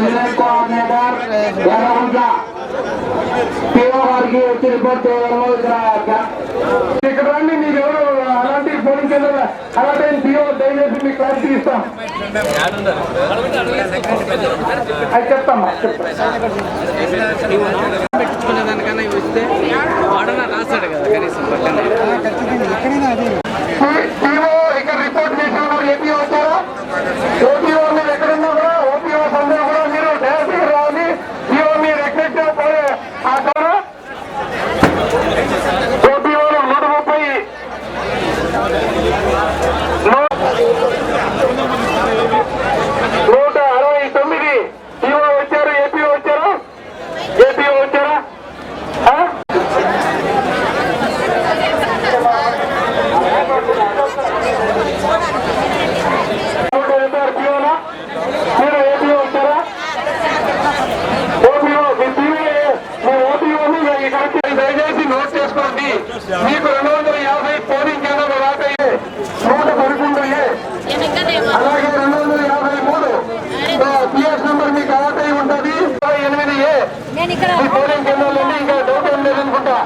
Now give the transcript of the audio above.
village coordinator Erragunta PO గారికి వచ్చి report చేయడము ఇక్కడ ఇక్కడ రండి మీరు ఎవరు అలాంటి పోలింగ్ కేంద్రాలు అలాంటి పిఓ దయచేసి మీకు క్లారిటీ ఇస్తాం అది చెప్తామా చెప్తాను వస్తే వాడన రాస్తాడు కదా కనీసం పక్కన పిఓ ఇక్కడ రిపోర్ట్ చేసిన ఏపీ వస్తారా ఓపీఓ Hot నేను ఇక్కడ అనుకుంటా